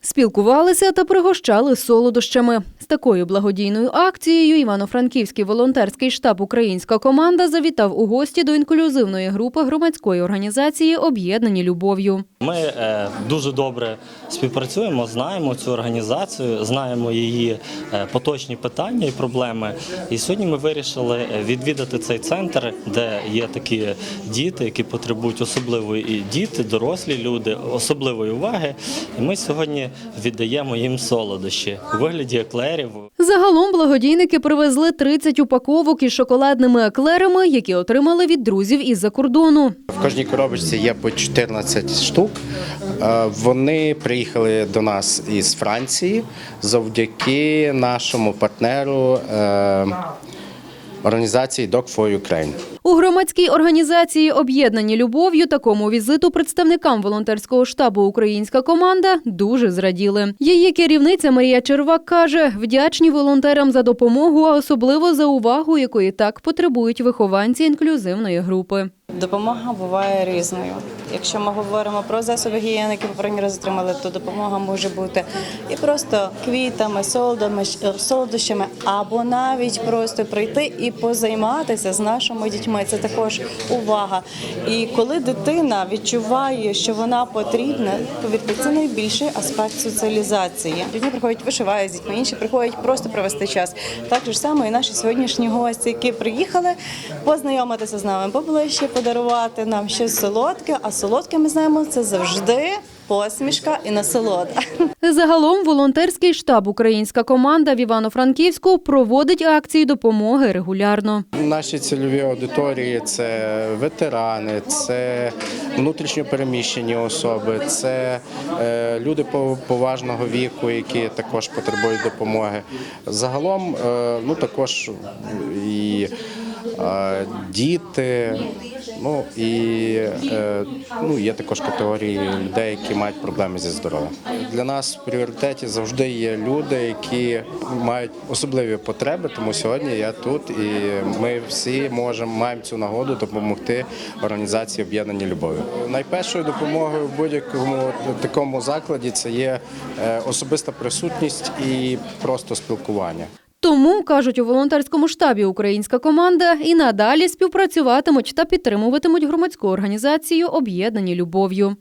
Спілкувалися та пригощали солодощами. Такою благодійною акцією Івано-Франківський волонтерський штаб Українська команда завітав у гості до інклюзивної групи громадської організації Об'єднані любов'ю. Ми е, дуже добре співпрацюємо, знаємо цю організацію, знаємо її е, поточні питання і проблеми. І сьогодні ми вирішили е, відвідати цей центр, де є такі діти, які потребують особливої і діти, дорослі люди, особливої уваги. І ми сьогодні віддаємо їм солодощі у вигляді еклерів. Загалом благодійники привезли 30 упаковок із шоколадними еклерами, які отримали від друзів із-за кордону. В кожній коробочці є по 14 штук. Е, Вони приїхали до нас із Франції завдяки нашому партнеру е, організації Dog for Ukraine. У громадській організації Об'єднані любов'ю такому візиту представникам волонтерського штабу Українська команда дуже зраділи. Її керівниця Марія Червак каже, вдячні волонтерам за допомогу, а особливо за увагу, якої так потребують вихованці інклюзивної групи. Допомога буває різною. Якщо ми говоримо про засоби гігієни, які попередньо раз отримали, то допомога може бути і просто квітами, солодами, солодощами, або навіть просто прийти і позайматися з нашими дітьми. Це також увага. І коли дитина відчуває, що вона потрібна, повірте, це найбільший аспект соціалізації. Одні приходять вишивають з дітьми, інші приходять просто провести час. Так же само і наші сьогоднішні гості, які приїхали познайомитися з нами поближче, подарувати нам щось солодке. А солодке ми знаємо, це завжди посмішка і насолода. Загалом волонтерський штаб Українська команда в Івано-Франківську проводить акції допомоги регулярно. Наші цільові аудиторії це ветерани, це внутрішньопереміщені особи, це е, люди по- поважного віку, які також потребують допомоги. Загалом, е, ну також і діти. Ну і е, ну, є також категорії людей, які мають проблеми зі здоров'ям. Для нас в пріоритеті завжди є люди, які мають особливі потреби. Тому сьогодні я тут, і ми всі можемо маємо цю нагоду допомогти організації об'єднані любов'ю. Найпершою допомогою в будь-якому такому закладі це є е, особиста присутність і просто спілкування. Тому кажуть у волонтерському штабі Українська команда і надалі співпрацюватимуть та підтримуватимуть громадську організацію Об'єднані любов'ю.